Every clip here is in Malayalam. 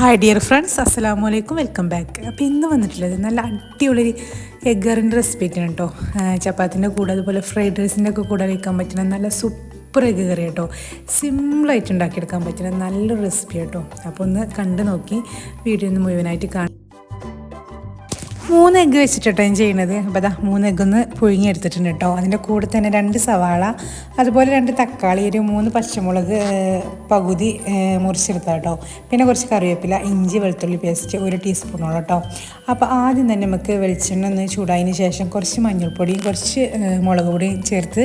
ഹായ് ഡിയർ ഫ്രണ്ട്സ് അസ്സാം വലൈക്കും വെൽക്കം ബാക്ക് അപ്പോൾ ഇന്ന് വന്നിട്ടുള്ളത് നല്ല അടിപൊളി എഗ്ഗറിന്റെ റെസിപ്പി ആയിട്ടാണ് കേട്ടോ ചപ്പാത്തിന്റെ കൂടെ അതുപോലെ ഫ്രൈഡ് റൈസിന്റെ ഒക്കെ കൂടെ കഴിക്കാൻ പറ്റുന്ന നല്ല സൂപ്പർ എഗ് കറി കേട്ടോ സിമ്പിളായിട്ട് ഉണ്ടാക്കിയെടുക്കാൻ പറ്റുന്ന നല്ലൊരു റെസിപ്പി കേട്ടോ അപ്പോൾ ഒന്ന് കണ്ടു നോക്കി. വീഡിയോ ഒന്ന് മുഴുവനായിട്ട് കാണാം മൂന്ന് എഗ്ഗ് വെച്ചിട്ടോ ഞാൻ ചെയ്യണത് അപ്പോൾ അതാ മൂന്ന് എഗ്ഗ് ഒന്ന് പുഴുങ്ങിയെടുത്തിട്ടുണ്ട് കേട്ടോ. അതിന്റെ കൂടെ തന്നെ രണ്ട് സവാള അതുപോലെ രണ്ട് തക്കാളി ഒരു മൂന്ന് പച്ചമുളക് പകുതി മുറിച്ചെടുത്താൽ കേട്ടോ. പിന്നെ കുറച്ച് കറിവേപ്പില ഇഞ്ചി വെളുത്തുള്ളി പേസ്റ്റ് ഒരു ടീസ്പൂണോളം കേട്ടോ. അപ്പോൾ ആദ്യം തന്നെ നമുക്ക് വെളിച്ചെണ്ണ ഒന്ന് ചൂടായതിന് ശേഷം കുറച്ച് മഞ്ഞൾപ്പൊടിയും കുറച്ച് മുളക് പൊടിയും ചേർത്ത്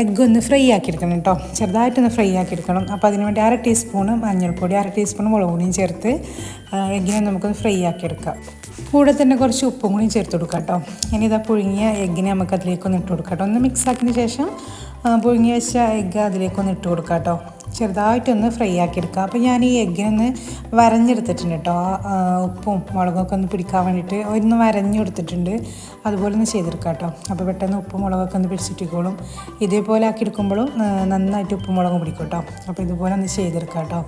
എഗ്ഗ് ഒന്ന് ഫ്രൈ ആക്കിയെടുക്കണം കേട്ടോ. ചെറുതായിട്ടൊന്ന് ഫ്രൈ ആക്കിയെടുക്കണം. അപ്പോൾ അതിന് വേണ്ടി അര ടീസ്പൂണ് മഞ്ഞൾപ്പൊടി അര ടീസ്പൂൺ മുളക് പൊടിയും ചേർത്ത് എഗ്ഗിനെ നമുക്കൊന്ന് ഫ്രൈ ആക്കിയെടുക്കാം. കൂടെ തന്നെ കുറച്ച് ഉപ്പും കൂടി ചേർത്ത് കൊടുക്കാം കേട്ടോ. ഇനി ഇതാ പുഴുങ്ങിയ എഗ്ഗിനെ നമുക്ക് അതിലേക്കൊന്ന് ഇട്ട് കൊടുക്കാം കേട്ടോ. ഒന്ന് മിക്സ് ആക്കിയതിന് ശേഷം പുഴുങ്ങി വെച്ച എഗ്ഗ് അതിലേക്കൊന്ന് ഇട്ട് കൊടുക്കാം കേട്ടോ. ചെറുതായിട്ടൊന്ന് ഫ്രൈ ആക്കിയെടുക്കുക അപ്പോൾ ഞാൻ ഈ എഗ്ഗിനൊന്ന് വരഞ്ഞെടുത്തിട്ടുണ്ട് കേട്ടോ. ഉപ്പും മുളകൊക്കെ ഒന്ന് പിടിക്കാൻ വേണ്ടിയിട്ട് ഒന്ന് വരഞ്ഞു കൊടുത്തിട്ടുണ്ട്. അതുപോലെ ഒന്ന് ചെയ്തെടുക്കാം കേട്ടോ. അപ്പോൾ പെട്ടെന്ന് ഉപ്പും മുളകൊക്കെ ഒന്ന് പിടിച്ചിട്ടിക്കോളും. ഇതേപോലെ ആക്കിയെടുക്കുമ്പോഴും നന്നായിട്ട് ഉപ്പും മുളകും പിടിക്കും കേട്ടോ. അപ്പോൾ ഇതുപോലെ ഒന്ന് ചെയ്തെടുക്കാം കേട്ടോ.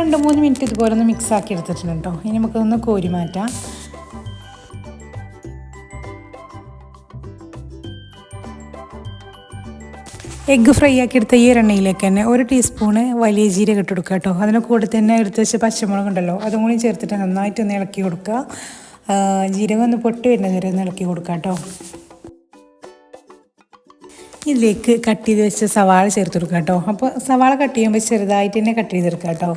രണ്ട് മൂന്ന് മിനിറ്റ് ഇതുപോലെ ഒന്ന് മിക്സ് ആക്കി എടുത്തിട്ടുണ്ട് കേട്ടോ ഇനി നമുക്കൊന്ന് കോരി മാറ്റാം. എഗ്ഗ് ഫ്രൈ ആക്കി എടുത്ത ഈ എണ്ണയിലേക്ക് തന്നെ ഒരു ടീസ്പൂണ് വലിയ ജീരകം ഇട്ട് കൊടുക്കുക കേട്ടോ അതിന് കൂടെ തന്നെ എടുത്ത് വെച്ച പച്ചമുളക് ഉണ്ടല്ലോ അതും കൂടി ചേർത്തിട്ട് നന്നായിട്ട് ഒന്ന് ഇളക്കി കൊടുക്കുക. ജീരകം ഒന്ന് പൊട്ടി വരുന്നത് വരെ ഒന്ന് ഇളക്കി കൊടുക്കുക കേട്ടോ ഇതിലേക്ക് കട്ട് ചെയ്ത് വെച്ച സവാള ചേർത്ത് കൊടുക്കുക കേട്ടോ. അപ്പോൾ സവാള കട്ട് ചെയ്യുമ്പോൾ ചെറുതായിട്ട് തന്നെ കട്ട് ചെയ്തെടുക്കുക കേട്ടോ.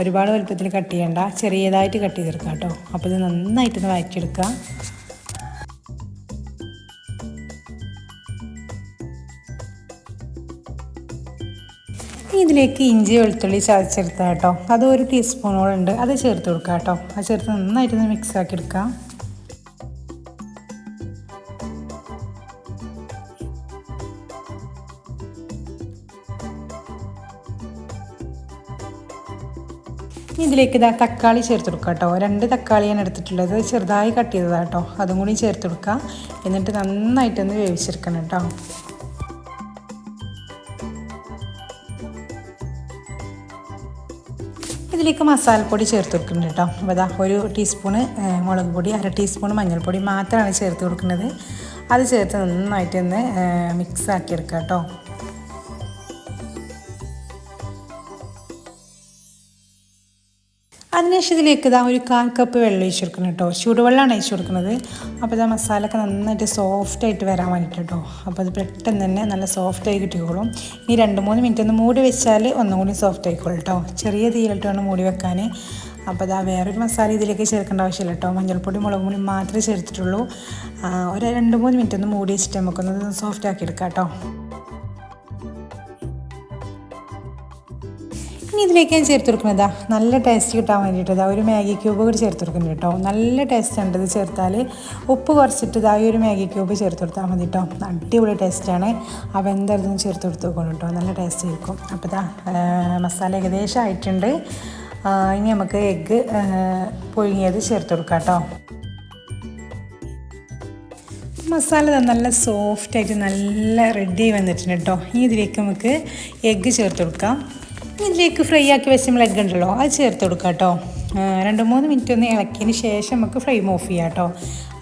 ഒരുപാട് വലുപ്പത്തിൽ കട്ട് ചെയ്യണ്ട. ചെറിയതായിട്ട് കട്ട് ചെയ്തെടുക്കുക കേട്ടോ. അപ്പോൾ ഇത് നന്നായിട്ടൊന്ന് വഴറ്റിയെടുക്കുക. ഇതിലേക്ക് ഇഞ്ചി വെളുത്തുള്ളി ചതച്ചെടുത്ത കേട്ടോ. അത് ഒരു ടീസ്പൂണോളം ഉണ്ട് അത് ചേർത്ത് കൊടുക്കാം കേട്ടോ. അത് ചേർത്ത് നന്നായിട്ടൊന്ന് മിക്സ് ആക്കി എടുക്കാം ഇതിലേക്ക് ഇതാ തക്കാളി ചേർത്ത് കൊടുക്കുക കേട്ടോ. രണ്ട് തക്കാളി ഞാൻ എടുത്തിട്ടുള്ളത്. ചെറുതായി കട്ട് ചെയ്തതാണ് കേട്ടോ. അതും കൂടി ചേർത്ത് കൊടുക്കുക എന്നിട്ട് നന്നായിട്ടൊന്ന് വേവിച്ചെടുക്കണം കേട്ടോ. ഇതിലേക്ക് മസാലപ്പൊടി ചേർത്ത് കൊടുക്കുന്നുണ്ട് കേട്ടോ. അപ്പോൾ അതാ ഒരു ടീസ്പൂണ് മുളക് പൊടി അര ടീസ്പൂൺ മഞ്ഞൾപ്പൊടി മാത്രമാണ് ചേർത്ത് കൊടുക്കുന്നത്. അത് ചേർത്ത് നന്നായിട്ടൊന്ന് മിക്സ് ആക്കി എടുക്കുക കേട്ടോ. അതിനുശേഷം ഇതിലേക്ക് ഇതാ ഒരു കാൽ കപ്പ് വെള്ളം ഒഴിച്ചു കൊടുക്കണം കേട്ടോ. ചൂടുവെള്ളമാണ് അഴിച്ചു കൊടുക്കുന്നത്. അപ്പോൾ ഇതാ മസാല ഒക്കെ നന്നായിട്ട് സോഫ്റ്റായിട്ട് വരാൻ വേണ്ടിയിട്ട് കേട്ടോ. അപ്പോൾ അത് പെട്ടെന്ന് തന്നെ നല്ല സോഫ്റ്റായി കിട്ടിക്കോളും. ഇനി രണ്ട് മൂന്ന് മിനിറ്റ് ഒന്ന് മൂടി വെച്ചാൽ ഒന്നും കൂടി സോഫ്റ്റ് ആയിക്കോളും കേട്ടോ. ചെറിയ തീയിലിട്ട് വേണം മൂടി വെക്കാൻ അപ്പോൾ അതാ വേറൊരു മസാല ഇതിലേക്ക് ചേർക്കേണ്ട ആവശ്യമില്ല കേട്ടോ. മഞ്ഞൾപ്പൊടി മുളക് പൊടി മാത്രമേ ചേർത്തിട്ടുള്ളൂ. ഒരു രണ്ട് മൂന്ന് മിനിറ്റ് ഒന്ന് മൂടി വെച്ചിട്ട് നമുക്കൊന്ന് സോഫ്റ്റ് ആക്കി എടുക്കാം കേട്ടോ. ഇനി ഇതിലേക്ക് ഞാൻ ചേർത്ത് കൊടുക്കുന്നതാ നല്ല ടേസ്റ്റ് കിട്ടാൻ വേണ്ടിയിട്ട് ഇതാ ഒരു മാഗി ക്യൂബ് കൂടി ചേർത്ത് കൊടുക്കുന്നുണ്ട് കേട്ടോ. നല്ല ടേസ്റ്റ് ഉണ്ട് ഇത് ചേർത്താൽ ഉപ്പ് കുറച്ചിട്ട് ഇതാ ഒരു മാഗി ക്യൂബ് ചേർത്ത് കൊടുത്താൽ മതി കേട്ടോ. അടിപൊളി ടേസ്റ്റാണ് അപ്പോൾ എന്തായാലും ചേർത്ത് കൊടുത്ത് നോക്കണം കേട്ടോ. നല്ല ടേസ്റ്റ് ആയിരിക്കും. അപ്പോൾ ഇതാ മസാല ഏകദേശം ആയിട്ടുണ്ട്. ഇനി നമുക്ക് എഗ്ഗ് പുഴുങ്ങിയത് ചേർത്ത് കൊടുക്കാം കേട്ടോ. മസാല നല്ല സോഫ്റ്റായിട്ട് നല്ല റെഡി വന്നിട്ടുണ്ട് കേട്ടോ. ഇനി ഇതിലേക്ക് നമുക്ക് എഗ്ഗ് ചേർത്ത് കൊടുക്കാം. ഇതിലേക്ക് ഫ്രൈ ആക്കി വെച്ച എഗ് ഉണ്ടല്ലോ അത് ചേർത്ത് കൊടുക്കാം കേട്ടോ രണ്ട് മൂന്ന് മിനിറ്റ് ഒന്ന് ഇളക്കിയതിന് ശേഷം നമുക്ക് ഫ്രൈം ഓഫ് ചെയ്യാം കേട്ടോ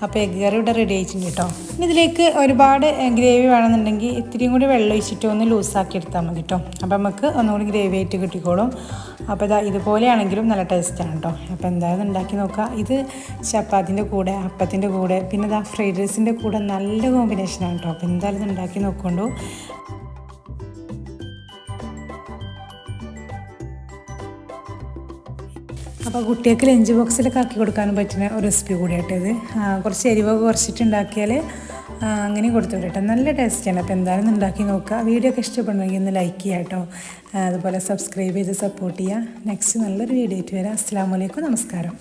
അപ്പോൾ എഗ് കറി ഇവിടെ റെഡി ആയിട്ടുണ്ട് കേട്ടോ ഇനി ഇതിലേക്ക് ഒരുപാട് ഗ്രേവി വേണമെന്നുണ്ടെങ്കിൽ ഇത്തിരിയും കൂടി വെള്ളം ഒഴിച്ചിട്ട് ഒന്ന് ലൂസാക്കി എടുത്താൽ മതി കേട്ടോ അപ്പോൾ നമുക്ക് ഒന്നുകൂടി ഗ്രേവി ആയിട്ട് കിട്ടിക്കോളും. അപ്പോൾ ഇതാ ഇതുപോലെയാണെങ്കിലും നല്ല ടേസ്റ്റാണ് കേട്ടോ അപ്പോൾ എന്തായാലും ഉണ്ടാക്കി നോക്കുക ഇത് ചപ്പാത്തിന്റെ കൂടെ അപ്പത്തിന്റെ കൂടെ പിന്നെ ഇതാ ഫ്രൈഡ് റൈസിന്റെ കൂടെ നല്ല കോമ്പിനേഷനാണ് കേട്ടോ അപ്പോൾ എന്തായാലും ഉണ്ടാക്കി നോക്കൊണ്ടു. അപ്പോൾ കുട്ടികൾക്ക് ലഞ്ച് ബോക്സിലൊക്കെ ആക്കി കൊടുക്കാനും പറ്റുന്ന ഒരു റെസിപ്പി കൂടിയായിട്ട് ഇത്. കുറച്ച് എരിവൊക്കെ കുറച്ചിട്ടുണ്ടാക്കിയാൽ അങ്ങനെ കൊടുത്തു വിടട്ടെ. നല്ല ടേസ്റ്റാണ് അപ്പോൾ എന്തായാലും ഉണ്ടാക്കി നോക്കുക. വീഡിയോ ഒക്കെ ഇഷ്ടപ്പെടണമെങ്കിൽ ഒന്ന് ലൈക്ക് ചെയ്യുക കേട്ടോ. അതുപോലെ സബ്സ്ക്രൈബ് ചെയ്ത് സപ്പോർട്ട് ചെയ്യുക. നെക്സ്റ്റ് നല്ലൊരു വീഡിയോ ആയിട്ട് വരാം. അസ്സാം നമസ്കാരം.